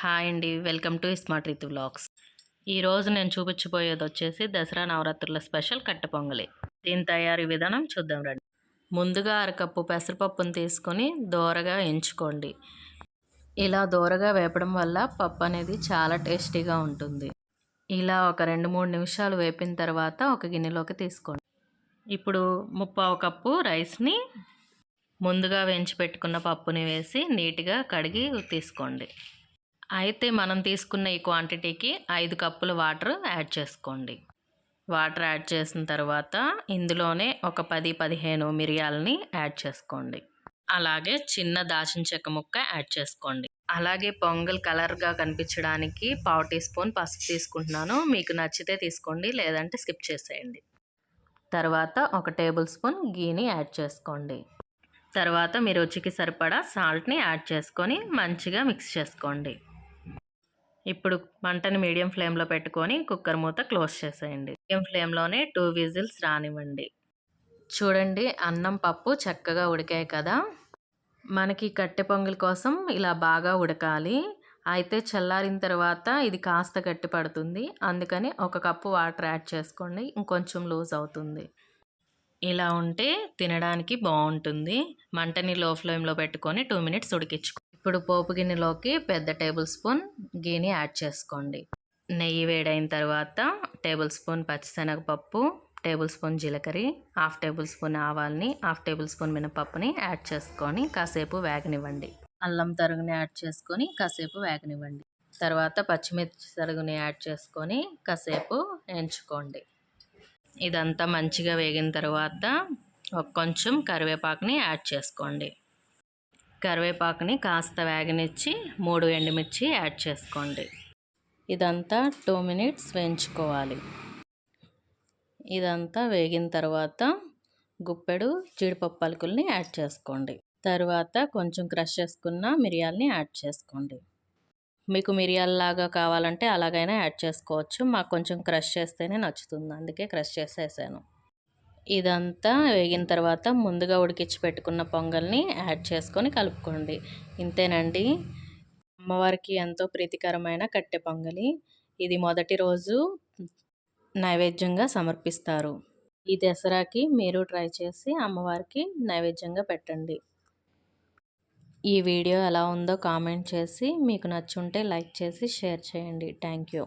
Hi అండి. Welcome to smart Reeth vlogs. ఈరోజు నేను చూపించబోయేది వచ్చేసి దసరా నవరాత్రుల స్పెషల్ కట్ట పొంగలి. దీని తయారీ విధానం చూద్దాం రండి. ముందుగా అరకప్పు పెసరపప్పును తీసుకొని దోరగా ఎంచుకోండి. ఇలా దోరగా వేపడం వల్ల పప్పు అనేది చాలా టేస్టీగా ఉంటుంది. ఇలా ఒక రెండు మూడు నిమిషాలు వేపిన తర్వాత ఒక గిన్నెలోకి తీసుకోండి. ఇప్పుడు ముప్పావు కప్పు రైస్ని ముందుగా వేయించి పెట్టుకున్న పప్పుని వేసి నీట్గా కడిగి తీసుకోండి. అయితే మనం తీసుకున్న ఈ క్వాంటిటీకి ఐదు కప్పుల వాటర్ యాడ్ చేసుకోండి. వాటర్ యాడ్ చేసిన తర్వాత ఇందులోనే ఒక పది పదిహేను మిరియాలని యాడ్ చేసుకోండి. అలాగే చిన్న దాచిన చెక్క ముక్క యాడ్ చేసుకోండి. అలాగే పొంగల్ కలర్గా కనిపించడానికి పావు టీ స్పూన్ పసుపు తీసుకుంటున్నాను. మీకు నచ్చితే తీసుకోండి లేదంటే స్కిప్ చేసేయండి. తర్వాత ఒక టేబుల్ స్పూన్ గీని యాడ్ చేసుకోండి. తర్వాత మీ రుచికి సరిపడా సాల్ట్ని యాడ్ చేసుకొని మంచిగా మిక్స్ చేసుకోండి. ఇప్పుడు మంటని మీడియం ఫ్లేమ్లో పెట్టుకొని కుక్కర్ మూత క్లోజ్ చేసేయండి. మీడియం ఫ్లేమ్లోనే టూ విజిల్స్ రానివ్వండి. చూడండి అన్నం పప్పు చక్కగా ఉడికాయి కదా? మనకి కట్టె పొంగల్ కోసం ఇలా బాగా ఉడకాలి. అయితే చల్లారిన తర్వాత ఇది కాస్త గట్టి పడుతుంది. అందుకని ఒక కప్పు వాటర్ యాడ్ చేసుకోండి. ఇంకొంచెం లూజ్ అవుతుంది. ఇలా ఉంటే తినడానికి బాగుంటుంది. మంటని లో ఫ్లేమ్లో పెట్టుకొని టూ మినిట్స్ ఉడికించుకో ఇప్పుడు పోపు గిన్నెలోకి పెద్ద టేబుల్ స్పూన్ గీని యాడ్ చేసుకోండి. నెయ్యి వేడైన తర్వాత టేబుల్ స్పూన్ పచ్చిశనగపప్పు టేబుల్ స్పూన్ జీలకర్రి హాఫ్ టేబుల్ స్పూన్ ఆవాల్ని హాఫ్ టేబుల్ స్పూన్ మినపప్పుని యాడ్ చేసుకొని కాసేపు వేగనివ్వండి. అల్లం తరుగుని యాడ్ చేసుకొని కాసేపు వేగనివ్వండి. తర్వాత పచ్చిమిర్చి తరుగుని యాడ్ చేసుకొని కాసేపు ఎంచుకోండి. ఇదంతా మంచిగా వేగిన తర్వాత కొంచెం కరివేపాకుని యాడ్ చేసుకోండి. కరివేపాకుని కాస్త వేగనిచ్చి మూడు ఎండుమిర్చి యాడ్ చేసుకోండి. ఇదంతా టూ మినిట్స్ వేయించుకోవాలి. ఇదంతా వేగిన తర్వాత గుప్పెడు జీడిపప్పు పలుకుల్ని యాడ్ చేసుకోండి. తర్వాత కొంచెం క్రష్ చేసుకున్న మిరియాలని యాడ్ చేసుకోండి. మీకు మిరియాలలాగా కావాలంటే అలాగైనా యాడ్ చేసుకోవచ్చు. మాకు కొంచెం క్రష్ చేస్తేనే నచ్చుతుంది. అందుకే క్రష్ చేసేసాను. ఇదంతా వేగిన తర్వాత ముందుగా ఉడికించి పెట్టుకున్న పొంగల్ని యాడ్ చేసుకొని కలుపుకోండి. ఇంతేనండి. అమ్మవారికి ఎంతో ప్రీతికరమైన కట్టె పొంగలి. ఇది మొదటి రోజు నైవేద్యంగా సమర్పిస్తారు. ఈ దసరాకి మీరు ట్రై చేసి అమ్మవారికి నైవేద్యంగా పెట్టండి. ఈ వీడియో ఎలా ఉందో కామెంట్ చేసి మీకు నచ్చుంటే లైక్ చేసి షేర్ చేయండి. Thank you.